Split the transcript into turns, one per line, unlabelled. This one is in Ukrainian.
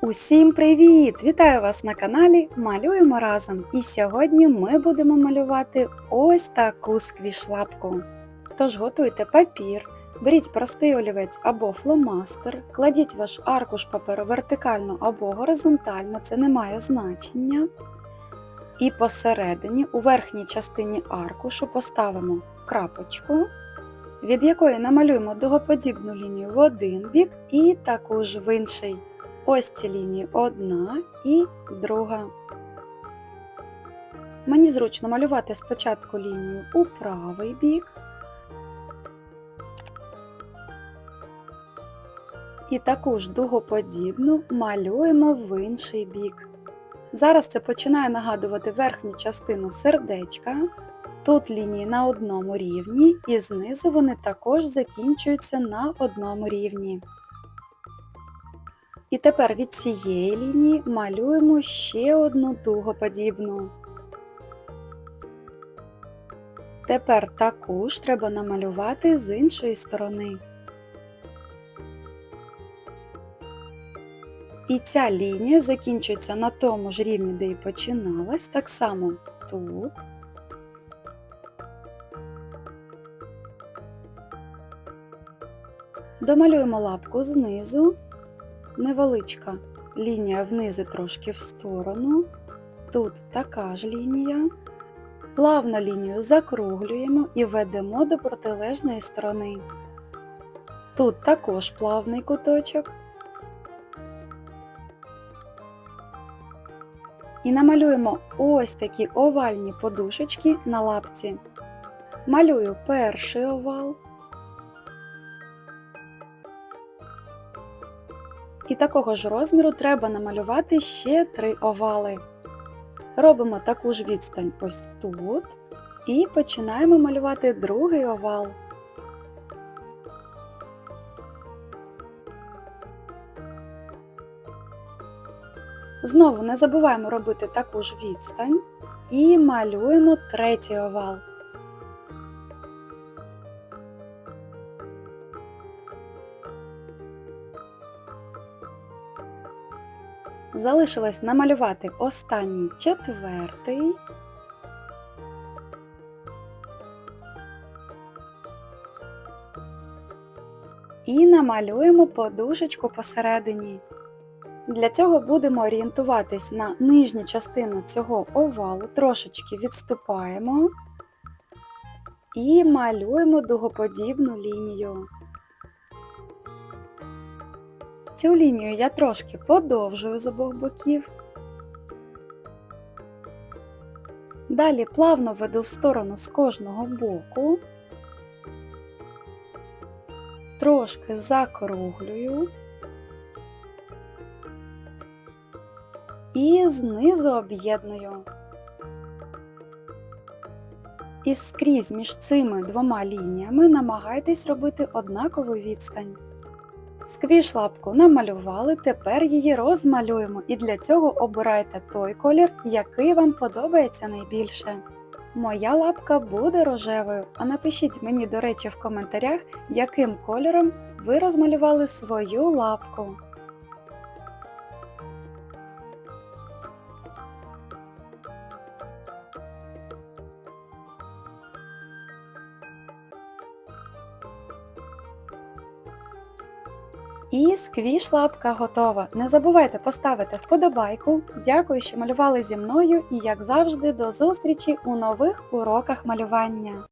Усім привіт! Вітаю вас на каналі Малюємо разом. І сьогодні ми будемо малювати ось таку сквішлапку. Тож готуйте папір, беріть простий олівець або фломастер, кладіть ваш аркуш паперу вертикально або горизонтально, це не має значення. І посередині у верхній частині аркушу поставимо крапочку, від якої намалюємо дугоподібну лінію в один бік і таку ж в інший. Ось ці лінії одна і друга. Мені зручно малювати спочатку лінію у правий бік. І таку ж дугоподібну малюємо в інший бік. Зараз це починає нагадувати верхню частину сердечка. Тут лінії на одному рівні, і знизу вони також закінчуються на одному рівні. І тепер від цієї лінії малюємо ще одну дугоподібну. Тепер таку ж треба намалювати з іншої сторони. І ця лінія закінчується на тому ж рівні, де і починалась, так само тут. Домалюємо лапку знизу невеличка лінія внизи трошки в сторону. Тут така ж лінія. Плавно лінію закруглюємо і ведемо до протилежної сторони. Тут також плавний куточок. І намалюємо ось такі овальні подушечки на лапці. Малюю перший овал. І такого ж розміру треба намалювати ще три овали. Робимо таку ж відстань ось тут і починаємо малювати другий овал. Знову не забуваємо робити таку ж відстань і малюємо третій овал. Залишилось намалювати останній четвертий. І намалюємо подушечку посередині. Для цього будемо орієнтуватись на нижню частину цього овалу, трошечки відступаємо і малюємо дугоподібну лінію. Цю лінію я трошки подовжую з обох боків. Далі плавно веду в сторону з кожного боку, трошки закруглюю і знизу об'єдную. І скрізь між цими двома лініями намагайтесь робити однакову відстань. Сквіш лапку намалювали, тепер її розмалюємо і для цього обирайте той колір, який вам подобається найбільше. Моя лапка буде рожевою, а напишіть мені, до речі, в коментарях, яким кольором ви розмалювали свою лапку. І сквіш лапка готова. Не забувайте поставити вподобайку. Дякую, що малювали зі мною і, як завжди, до зустрічі у нових уроках малювання.